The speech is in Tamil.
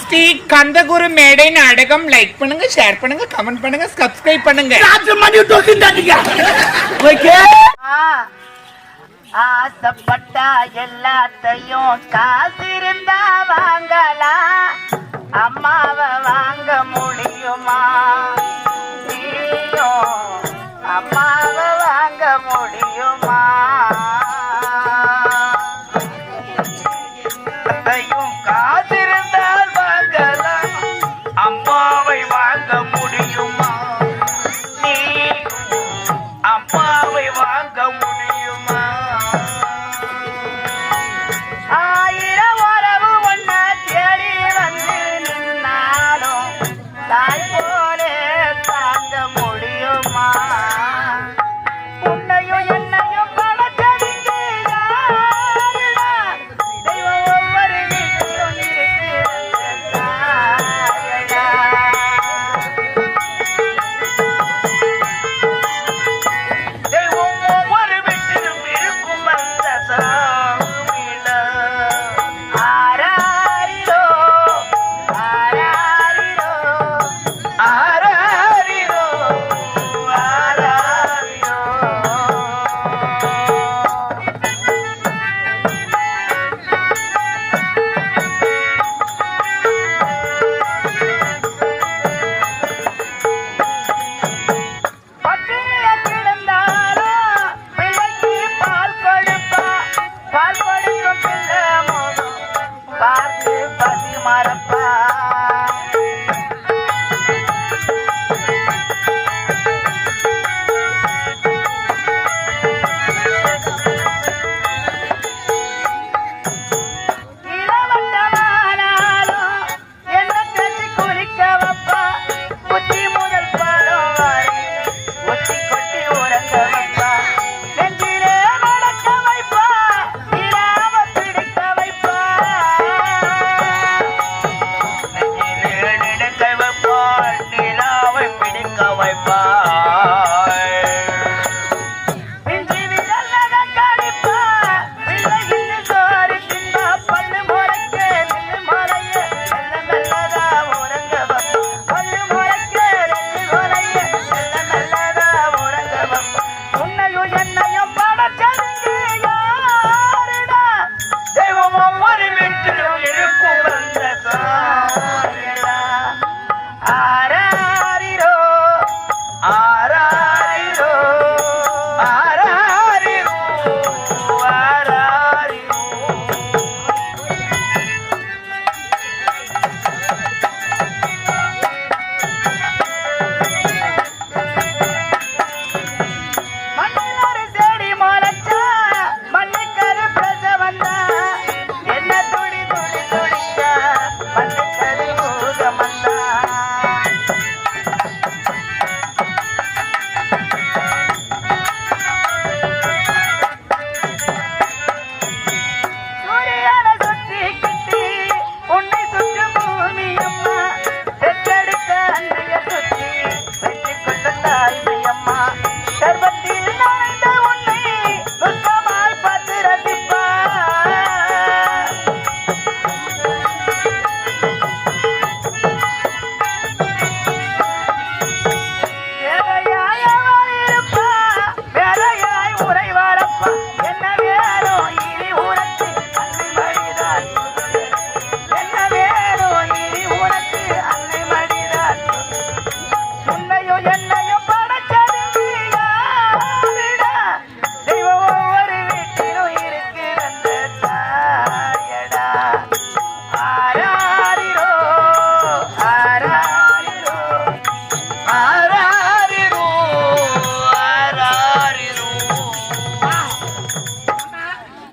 ஸ்ரீ கந்தகுரு மேடை நாடகம் லைக் பண்ணுங்க ஷேர் பண்ணுங்க கமெண்ட் பண்ணுங்க சப்ஸ்கிரைப் பண்ணுங்க. மணி ஆசைப்பட்டா எல்லாத்தையும் காசு இருந்தா வாங்கலாம் அம்மாவை வாங்க முடியுமா? அம்மாவை வாங்க முடியுமா?